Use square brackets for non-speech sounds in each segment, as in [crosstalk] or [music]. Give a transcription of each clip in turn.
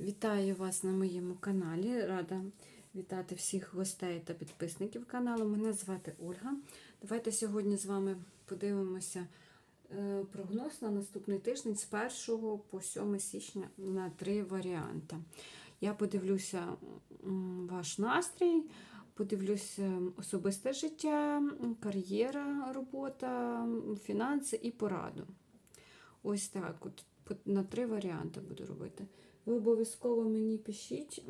Вітаю вас на моєму каналі. Рада вітати всіх гостей та підписників каналу. Мене звати Ольга. Давайте сьогодні з вами подивимося е, прогноз на наступний тиждень з 1 по 7 січня на три варіанти. Я подивлюся ваш настрій, подивлюся особисте життя, кар'єра, робота, фінанси і пораду. Ось так. От на три варіанти буду робити. Ви обов'язково мені пишіть,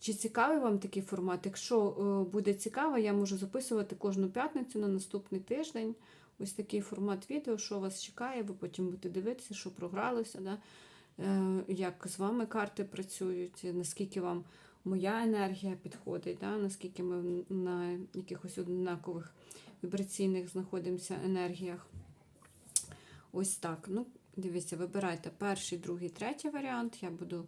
чи цікавий вам такий формат. Якщо е, буде цікаво, я можу записувати кожну п'ятницю на наступний тиждень. Ось такий формат відео, що вас чекає, ви потім будете дивитися, що програлося, да? е, як з вами карти працюють, наскільки вам моя енергія підходить, да? наскільки ми на якихось однакових вібраційних знаходимося енергіях. Ось так. Ну, дивіться, вибирайте перший, другий, третій варіант. Я буду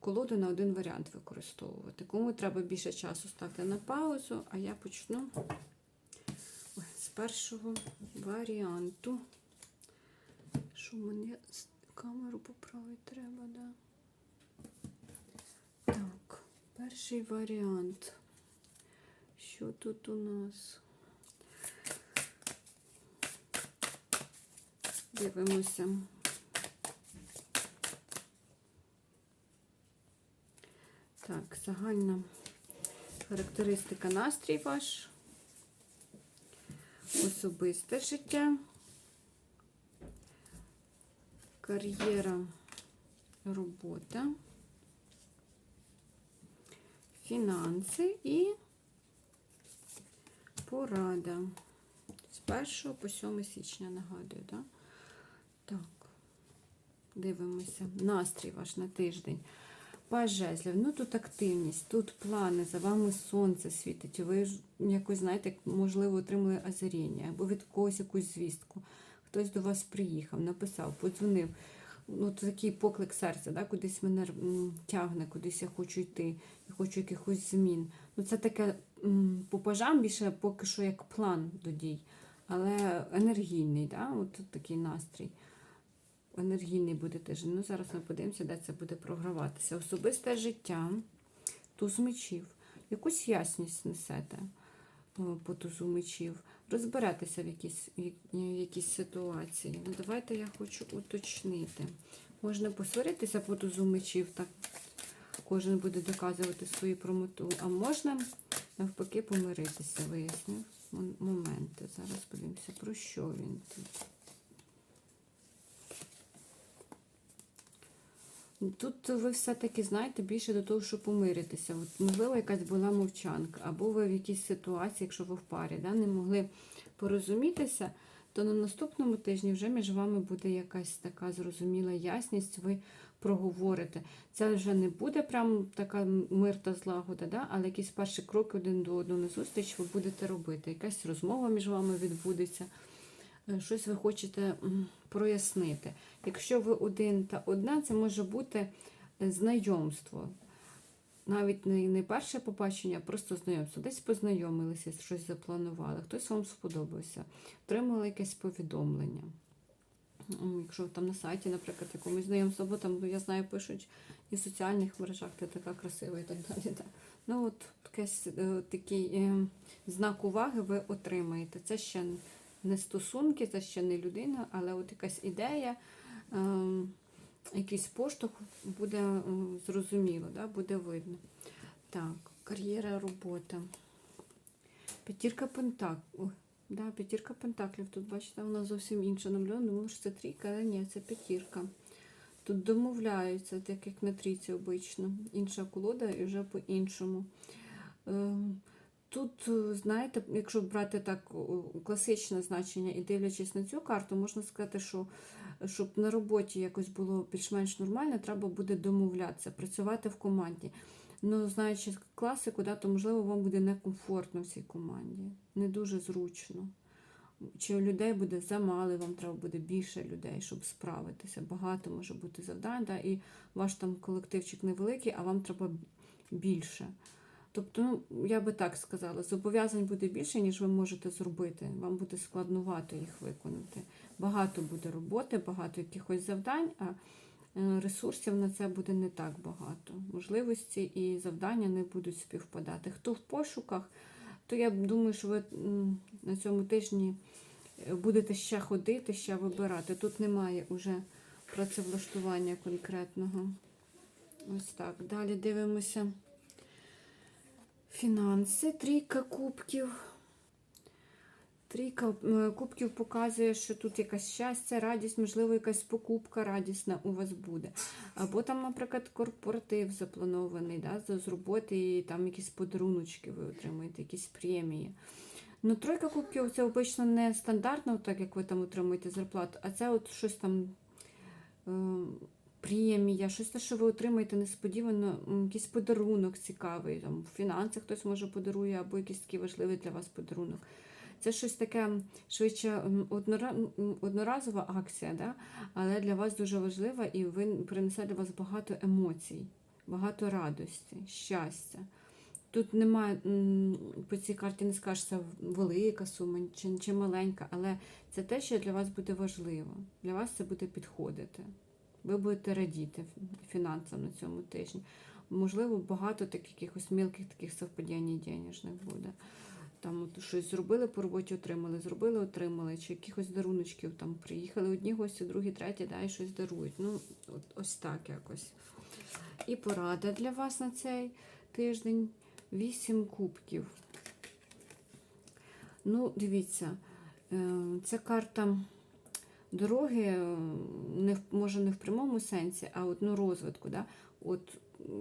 колоду на один варіант використовувати. Кому треба більше часу, ставте на паузу, а я почну з першого варіанту. Що мені камеру поправити треба, да? Так, перший варіант. Що тут у нас? Дивимося. Так, загальна характеристика настрій ваш, особисте життя, кар'єра, робота, фінанси і порада. З 1 по 7 січня нагадую, так? Так, дивимося. Настрій ваш на тиждень. Паж жезлів. Ну тут активність, тут плани, за вами сонце світить. Ви ж якось, знаєте, можливо, отримали озаріння, або від когось якусь звістку. Хтось до вас приїхав, написав, подзвонив. Ну, такий поклик серця, да? кудись мене тягне, кудись я хочу йти, я хочу якихось змін. Ну, це таке по пажам більше поки що як план до дій, але енергійний, да? От такий настрій енергійний буде тиждень. Ну, зараз ми подивимося, де це буде програватися. Особисте життя, туз мечів, якусь ясність несете е, по тузу мечів, розберетеся в якійсь, в якійсь ситуації. Ну, давайте я хочу уточнити. Можна посваритися по тузу мечів, так кожен буде доказувати свою промоту, а можна навпаки помиритися, вияснив моменти. Зараз подивимося, про що він тут. Тут ви все-таки знаєте більше до того, щоб помиритися. От, можливо, якась була мовчанка, або ви в якійсь ситуації, якщо ви в парі, да, не могли порозумітися, то на наступному тижні вже між вами буде якась така зрозуміла ясність, ви проговорите. Це вже не буде прям така мир та злагода, да, але якісь перші кроки один до одного на зустріч ви будете робити. Якась розмова між вами відбудеться. Е, щось ви хочете прояснити. Якщо ви один та одна, це може бути е, знайомство. Навіть не, перше побачення, а просто знайомство. Десь познайомилися, щось запланували, хтось вам сподобався, отримали якесь повідомлення. Якщо там на сайті, наприклад, якомусь знайомство, або там, ну, я знаю, пишуть і в соціальних мережах, ти така красива і так далі. Да. Ну, от якийсь е, такий е, знак уваги ви отримаєте. Це ще не стосунки, це ще не людина, але от якась ідея, е, якийсь поштовх буде зрозуміло, да, буде видно. Так, кар'єра, робота. П'ятірка пентаклів. Да, п'ятірка пентаклів. Тут, бачите, вона зовсім інша намальована. Думала, що це трійка, але ні, це п'ятірка. Тут домовляються, так як на трійці обично. Інша колода і вже по-іншому. Е, Тут, е, знаєте, якщо брати так класичне значення і дивлячись на цю карту, можна сказати, що щоб на роботі якось було більш-менш нормально, треба буде домовлятися, працювати в команді. Ну, знаючи класику, да, то можливо вам буде некомфортно в цій команді, не дуже зручно. Чи людей буде замало, вам треба буде більше людей, щоб справитися. Багато може бути завдань, да, і ваш там колективчик невеликий, а вам треба більше. Тобто, ну, я би так сказала, зобов'язань буде більше, ніж ви можете зробити. Вам буде складнувато їх виконати. Багато буде роботи, багато якихось завдань, а е, ресурсів на це буде не так багато. Можливості і завдання не будуть співпадати. Хто в пошуках, то я думаю, що ви на цьому тижні е, будете ще ходити, ще вибирати. Тут немає уже працевлаштування конкретного. Ось так. Далі дивимося. Фінанси, трійка кубків. Трійка е, кубків показує, що тут якась щастя, радість, можливо, якась покупка радісна у вас буде. Або там, наприклад, корпоратив запланований да, з- роботи, і там якісь подаруночки ви отримуєте, якісь премії. Ну, тройка кубків це обично не стандартно, так як ви там отримуєте зарплату, а це от щось там е, премія, щось те, що ви отримаєте несподівано, якийсь подарунок цікавий. Там, в фінансах хтось може подарує, або якийсь такий важливий для вас подарунок. Це щось таке швидше одноразова акція, да? але для вас дуже важлива і ви принесе для вас багато емоцій, багато радості, щастя. Тут немає по цій карті не скажеш, це велика сума чи, чи маленька, але це те, що для вас буде важливо. Для вас це буде підходити. Ви будете радіти фінансам на цьому тижні. Можливо, багато таких якихось мілких таких совпадінь денежних буде. Там от щось зробили по роботі, отримали, зробили, отримали, чи якихось даруночків там приїхали одні гості, другі, треті, да, і щось дарують. Ну, от, ось так якось. І порада для вас на цей тиждень. Вісім кубків. Ну, дивіться, е, це карта дороги, не в- може не в прямому сенсі, а от, ну, розвитку. Да? От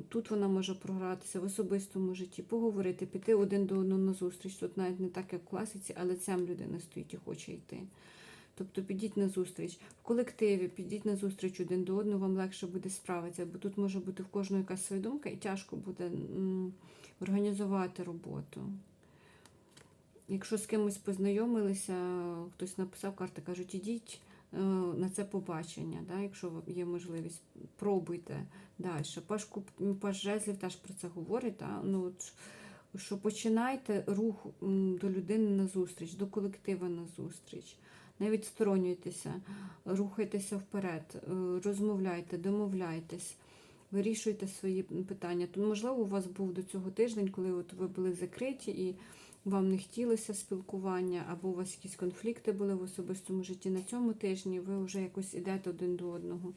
тут вона може програтися в особистому житті, поговорити, піти один до одного на зустріч. Тут навіть не так, як в класиці, але цям людина стоїть і хоче йти. Тобто підіть на зустріч в колективі, підіть на зустріч один до одного, вам легше буде справитися, бо тут може бути в кожного якась своя думка, і тяжко буде організувати роботу. Якщо з кимось познайомилися, хтось написав карти, кажуть, ідіть на це побачення, да, якщо є можливість, пробуйте далі. Паш, Куб- Паш Жезлів теж про це говорить. Да? Ну, що починайте рух до людини на зустріч, до колектива на зустріч. Не відсторонюйтеся, рухайтеся вперед, е, розмовляйте, домовляйтесь, вирішуйте свої питання. То, можливо, у вас був до цього тиждень, коли от ви були закриті і вам не хотілося спілкування, або у вас якісь конфлікти були в особистому житті. На цьому тижні ви вже якось ідете один до одного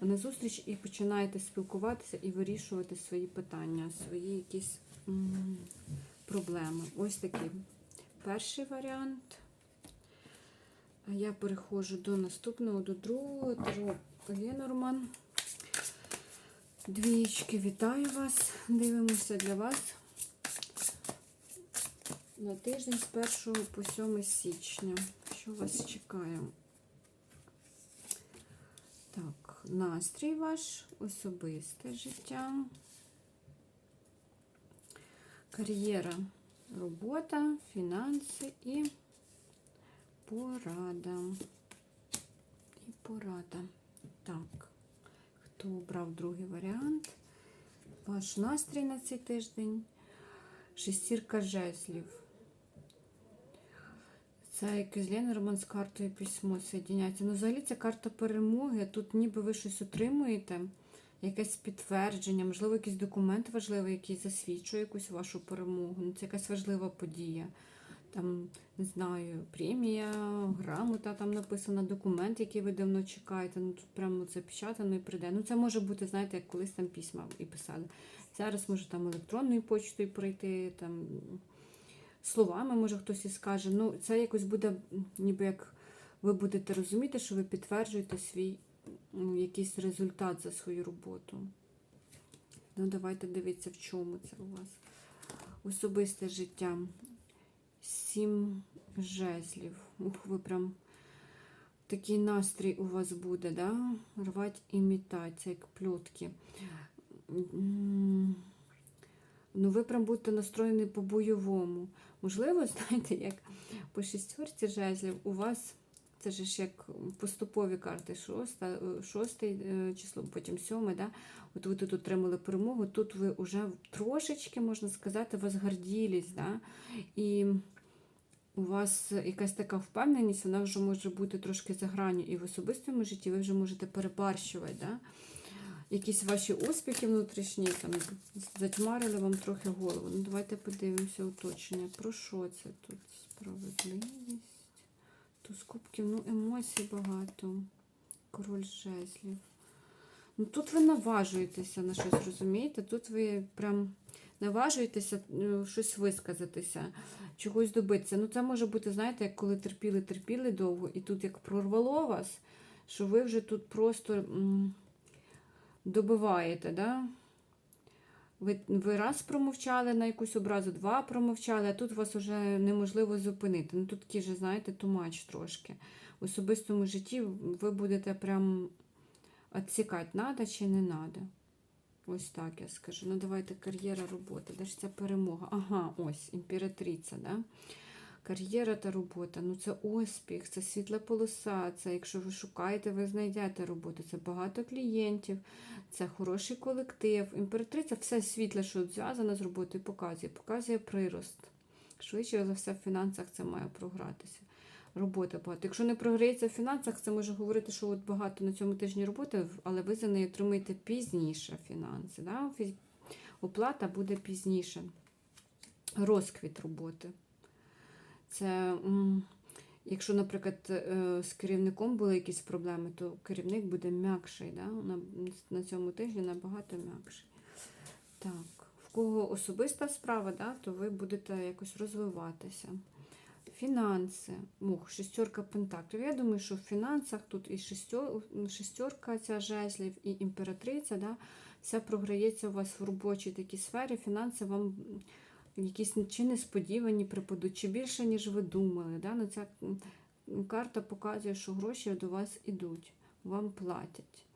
на зустріч і починаєте спілкуватися і вирішувати свої питання, свої якісь м, проблеми. Ось такий перший варіант. А я переходжу до наступного, до другого. Таро Ленорман. Двічки, вітаю вас. Дивимося для вас на тиждень з 1 по 7 січня. Що вас чекає? Так, настрій ваш, особисте життя, кар'єра, робота, фінанси і порада. І порада. Так, хто обрав другий варіант? Ваш настрій на цей тиждень. Шестірка жезлів. Це якийсь Ленорман з картою письмо соєдиняється. Ну, взагалі це карта перемоги. Тут ніби ви щось отримуєте, якесь підтвердження, можливо, якийсь документ важливий, який засвідчує якусь вашу перемогу. Ну, це якась важлива подія. Там, не знаю, премія, грамота, там написано, документ, який ви давно чекаєте. Ну тут прямо запечатано і прийде. Ну, це може бути, знаєте, як колись там письма і писали. Зараз може там електронною почтою пройти, там словами, може хтось і скаже. Ну, це якось буде, ніби як ви будете розуміти, що ви підтверджуєте свій м, якийсь результат за свою роботу. Ну, давайте дивитися, в чому це у вас. Особисте життя. Сім жезлів. Ух, ви прям такий настрій у вас буде, да? Рвать імітація, як плютки. М, Ну, ви прям будете настроєні по-бойовому. Можливо, [laughs] знаєте, як по шістьорці жезлів у вас це ж як поступові карти, шоста, е, шосте число, потім сьоме, да? От ви тут отримали перемогу, тут ви вже трошечки, можна сказати, возгорділись, да? І у вас якась така впевненість, вона вже може бути трошки за гранню і в особистому житті, ви вже можете перебарщувати. Да? Якісь ваші успіхи внутрішні там затьмарили вам трохи голову. Ну, давайте подивимося уточнення. Про що це тут? Справедливість. Туз кубків, ну, емоцій багато. Король жезлів. Ну, тут ви наважуєтеся на щось, розумієте? Тут ви прям наважуєтеся е, щось висказатися, чогось добитися. Ну, це може бути, знаєте, як коли терпіли, терпіли довго, і тут як прорвало вас, що ви вже тут просто м, добиваєте, да? Ви, ви раз промовчали на якусь образу, два промовчали, а тут вас вже неможливо зупинити. Ну тут такий же, знаєте, тумач трошки. В особистому житті ви будете прям відсікати, надо чи не надо. Ось так я скажу. Ну, давайте кар'єра, робота. Де ж ця перемога? Ага, ось, імператриця, да? Кар'єра та робота. Ну, це успіх, це світла полоса. Це якщо ви шукаєте, ви знайдете роботу. Це багато клієнтів, це хороший колектив. Імператриця все світле, що зв'язане з роботою, показує. Показує прирост. Швидше за все, в фінансах це має програтися. Робота багато. Якщо не програється в фінансах, це може говорити, що от багато на цьому тижні роботи, але ви за неї отримаєте пізніше фінанси. Да? Оплата буде пізніше. Розквіт роботи. Це, якщо, наприклад, е, з керівником були якісь проблеми, то керівник буде м'якший. Да? На, цьому тижні набагато м'якший. Так, в кого особиста справа, да, то ви будете якось розвиватися. Фінанси. Мух, шестерка пентаклів. Я думаю, що в фінансах тут і шестерка ця жезлів, і імператриця, да, все програється у вас в робочій такій сфері. Фінанси вам якісь чи несподівані припадуть, чи більше, ніж ви думали. Да? Ну, ця карта показує, що гроші до вас ідуть, вам платять.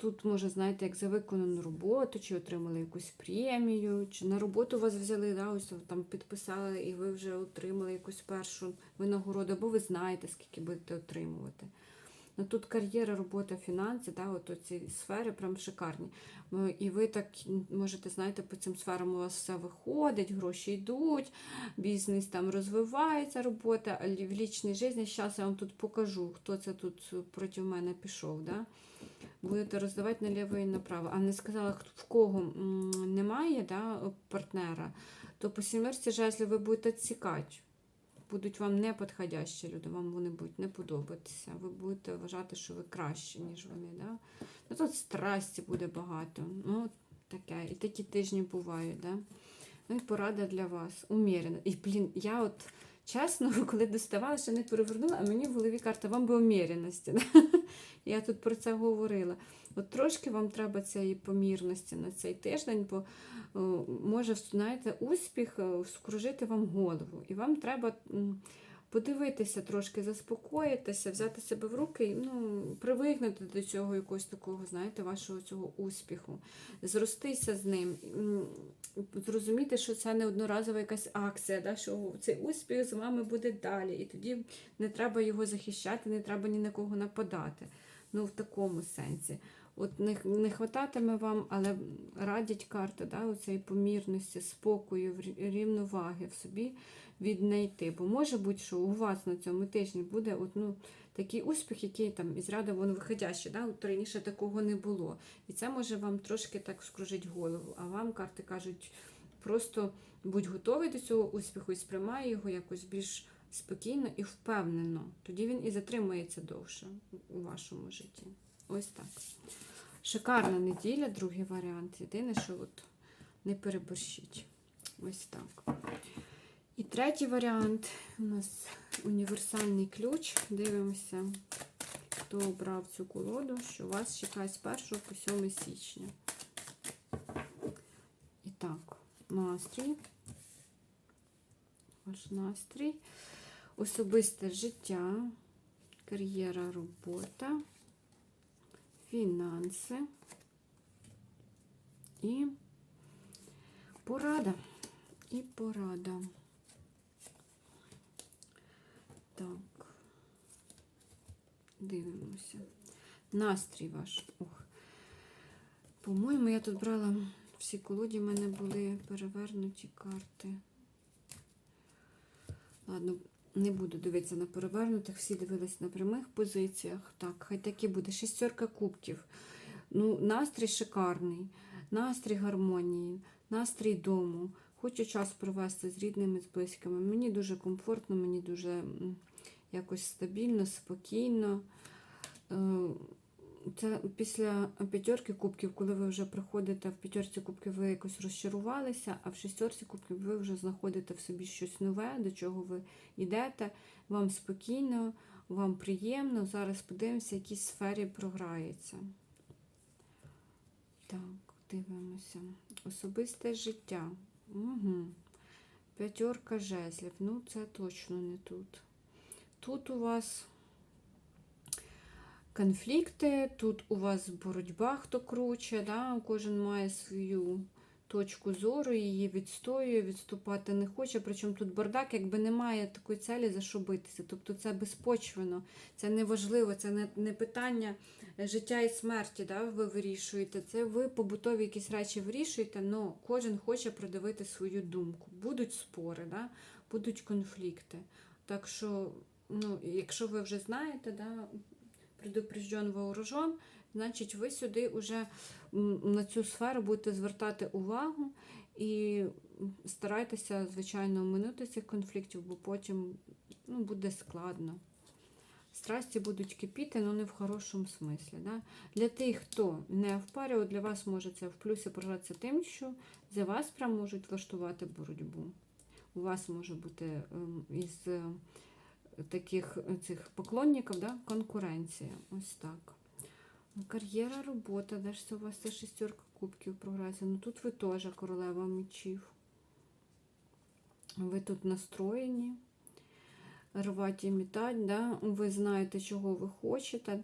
Тут, може, знаєте, як за виконану роботу, чи отримали якусь премію, чи на роботу вас взяли, да, ось там підписали, і ви вже отримали якусь першу винагороду, або ви знаєте, скільки будете отримувати. Ну, тут кар'єра, робота, фінанси, да, от ці сфери прям шикарні. Ну, І ви так можете, знаєте, по цим сферам у вас все виходить, гроші йдуть, бізнес там розвивається, робота, в лічній житті, зараз я вам тут покажу, хто це тут проти мене пішов. Да? Будете роздавати наліво і направо. А не сказала, в кого немає да, партнера, то по сімерці жезлів ви будете відсікати. Будуть вам неподходящі люди, вам вони будуть не подобатися. Ви будете вважати, що ви кращі, ніж вони. Да? Ну, тут страсті буде багато. Ну, таке. І такі тижні бувають. Да? Ну і порада для вас. Умірена. І, блін, я от чесно, [laughs] коли доставала, ще не перевернула, а мені в голові карта вам би уміреності. [laughs] Да? Я тут про це говорила. От трошки вам треба цієї помірності на цей тиждень, бо може, знаєте, успіх е, скружити вам голову. І вам треба подивитися трошки, заспокоїтися, взяти себе в руки і ну, привикнути до цього якогось такого, знаєте, вашого цього успіху, зростися з ним, зрозуміти, що це не одноразова якась акція, да, що цей успіх з вами буде далі. І тоді не треба його захищати, не треба ні на кого нападати. Ну, в такому сенсі. От не, не хвататиме вам, але радять карти, да, оцеї помірності, спокою, рівноваги в собі віднайти. Бо може бути, що у вас на цьому тижні буде от, ну, такий успіх, який там із ряду вон виходящий, да, от раніше такого не було. І це може вам трошки так скружить голову. А вам карти кажуть, просто будь готовий до цього успіху і сприймай його якось більш спокійно і впевнено. Тоді він і затримується довше у вашому житті. Ось так. Шикарна неділя, другий варіант. Єдине, що от не переборщіть. Ось так. І третій варіант у нас універсальний ключ. Дивимося, хто обрав цю колоду, що вас чекає з 1 по 7 січня. І так, настрій. Ваш настрій. Особисте життя, кар'єра, робота, фінанси і порада. І порада. Так. Дивимося. Настрій ваш. Ох. По-моєму, я тут брала Всі колоді в мене були перевернуті карти. Ладно, не буду дивитися на перевернутих, всі дивились на прямих позиціях. Так, хай таки буде. Шістерка кубків. Ну, настрій шикарний, настрій гармонії, настрій дому. Хочу час провести з рідними, з близькими. Мені дуже комфортно, мені дуже якось стабільно, спокійно. Це після п'ятерки кубків, коли ви вже приходите в п'ятерці кубків, ви якось розчарувалися, а в шістерці кубків ви вже знаходите в собі щось нове, до чого ви йдете. Вам спокійно, вам приємно. Зараз подивимося, в якій сфері програється. Так, дивимося. Особисте життя. Угу. П'ятерка жезлів. Ну, це точно не тут. Тут у вас конфлікти, тут у вас боротьба, хто круче, да? кожен має свою точку зору, її відстоює, відступати не хоче. Причому тут бардак, якби немає такої цілі, за що битися. Тобто це безпочвено, це не важливо, це не, не питання життя і смерті, да? ви вирішуєте. Це ви побутові якісь речі вирішуєте, але кожен хоче продавити свою думку. Будуть спори, да? будуть конфлікти. Так що, ну, якщо ви вже знаєте, да, предупрежден вооружен, значить ви сюди вже на цю сферу будете звертати увагу і старайтеся, звичайно, оминути цих конфліктів, бо потім ну, буде складно. Страсті будуть кипіти, але не в хорошому смислі. Да? Для тих, хто не в парі, для вас може це в плюсі програтися тим, що за вас прям можуть влаштувати боротьбу. У вас може бути ем, із таких е, цих поклонників да, конкуренція. Ось так. Ну, Кар'єра, робота, де ж це у вас це шестерка кубків програється. Ну тут ви теж королева мечів. Ви тут настроєні, рвати і мітать, да? ви знаєте, чого ви хочете.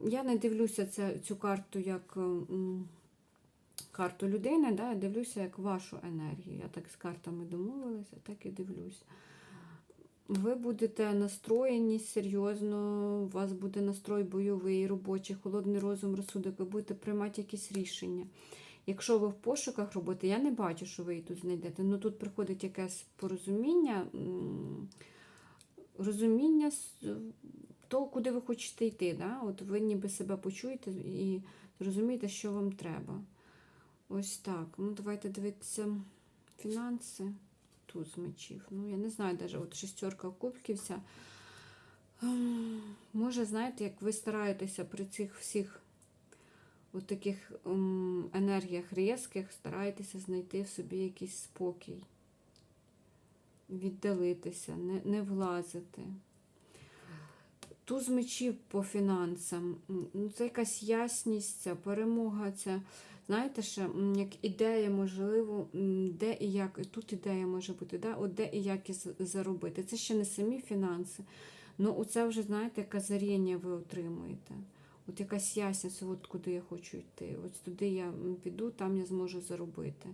Я не дивлюся це, цю карту як м, карту людини, да? я дивлюся як вашу енергію. Я так з картами домовилася, так і дивлюсь. Ви будете настроєні серйозно, у вас буде настрой бойовий, робочий, холодний розум, розсудок, ви будете приймати якісь рішення. Якщо ви в пошуках роботи, я не бачу, що ви її тут знайдете. Ну тут приходить якесь порозуміння, розуміння того, куди ви хочете йти. Да? От ви ніби себе почуєте і зрозумієте, що вам треба. Ось так. Ну, давайте дивитися фінанси. Туз мечів. Ну, я не знаю, навіть от шестерка кубків вся. Ем, Може, знаєте, як ви стараєтеся при цих всіх от таких ем, енергіях різких, стараєтеся знайти в собі якийсь спокій, віддалитися, не, не влазити. Туз мечів по фінансам. Ну, це якась ясність, ця перемога, це, знаєте, ще як ідея, можливо, де і як, тут ідея може бути, да? от де і як і заробити. Це ще не самі фінанси. Ну, оце вже, знаєте, яке заріння ви отримуєте. От якась ясність, от куди я хочу йти. От туди я піду, там я зможу заробити.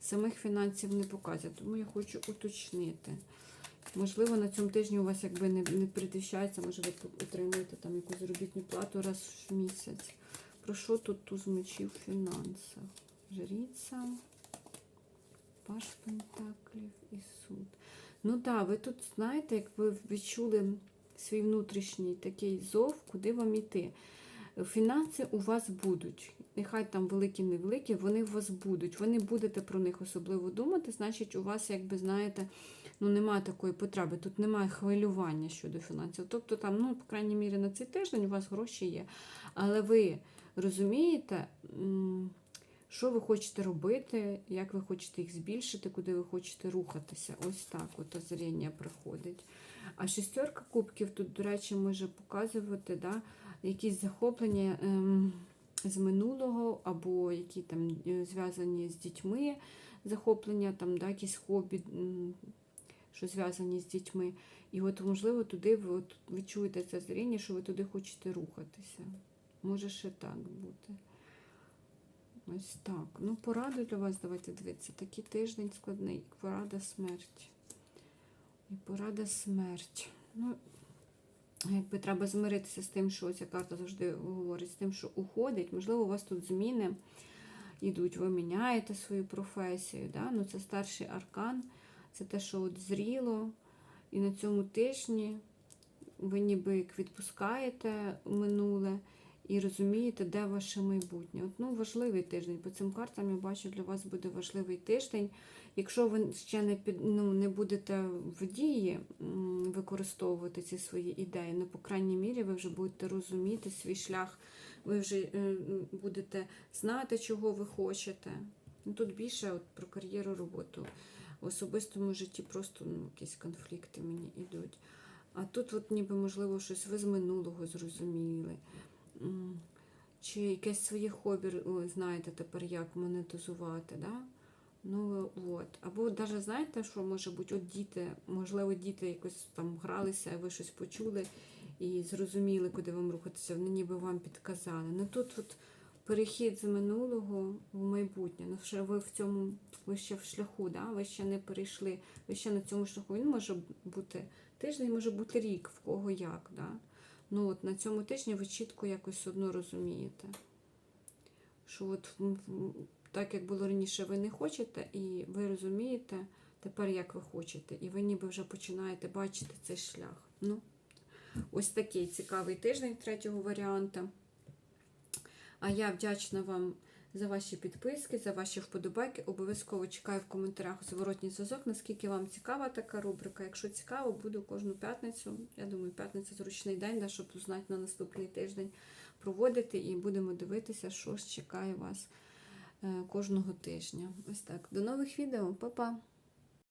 Самих фінансів не показує, тому я хочу уточнити. Можливо, на цьому тижні у вас якби не, не предвіщається, може ви отримуєте там якусь заробітну плату раз в місяць. Про що тут туз мечів в фінансах? Жріця, паш пентаклів і суд. Ну так, да, ви тут знаєте, як ви відчули свій внутрішній такий зов, куди вам іти. Фінанси у вас будуть. Нехай там великі, невеликі, вони у вас будуть. Ви не будете про них особливо думати, значить, у вас, якби знаєте, ну немає такої потреби, тут немає хвилювання щодо фінансів. Тобто, там, ну, по крайній мірі, на цей тиждень у вас гроші є. Але ви розумієте, що ви хочете робити, як ви хочете їх збільшити, куди ви хочете рухатися. Ось так от озаріння приходить. А шестерка кубків тут, до речі, може показувати да, якісь захоплення ем, з минулого, або які там е, зв'язані з дітьми, захоплення, там, да, якісь хобі, що зв'язані з дітьми. І от, можливо, туди ви от відчуєте це зріння, що ви туди хочете рухатися. Може ще так бути. Ось так. Ну, пораду для вас, давайте дивитися. Такий тиждень складний. Порада смерть. І порада смерть. Ну, якби треба змиритися з тим, що ця карта завжди говорить, з тим, що уходить. Можливо, у вас тут зміни йдуть. Ви міняєте свою професію. Да? Ну, це старший аркан, це те, що от зріло. І на цьому тижні ви ніби як відпускаєте минуле і розумієте, де ваше майбутнє. От, ну, важливий тиждень. По цим картам я бачу, для вас буде важливий тиждень. Якщо ви ще не під, ну, не будете в дії використовувати ці свої ідеї, ну, по крайній мірі, ви вже будете розуміти свій шлях, ви вже е, будете знати, чого ви хочете. Ну, тут більше от, про кар'єру роботу. В особистому житті просто ну, якісь конфлікти мені йдуть. А тут, от, ніби, можливо, щось ви з минулого зрозуміли. Чи якесь своє хобі знаєте тепер, як монетизувати, да? Ну от. Або навіть знаєте, що може бути, от діти, можливо, діти якось там гралися, ви щось почули і зрозуміли, куди вам рухатися, вони ніби вам підказали. Ну тут от перехід з минулого в майбутнє. Ну, ще ви в цьому, ви ще в шляху, да? ви ще не перейшли, ви ще на цьому шляху. Він може бути тиждень, може бути рік, в кого як. Да? Ну от на цьому тижні ви чітко якось одно розумієте. Що от так як було раніше, ви не хочете, і ви розумієте тепер, як ви хочете, і ви ніби вже починаєте бачити цей шлях. Ну, ось такий цікавий тиждень третього варіанта. А я вдячна вам за ваші підписки, за ваші вподобайки. Обов'язково чекаю в коментарях зворотній зв'язок, наскільки вам цікава така рубрика. Якщо цікаво, буду кожну п'ятницю. Я думаю, п'ятниця зручний день, щоб узнати на наступний тиждень проводити і будемо дивитися, що ж чекає вас е, кожного тижня. Ось так. До нових відео, Па-па!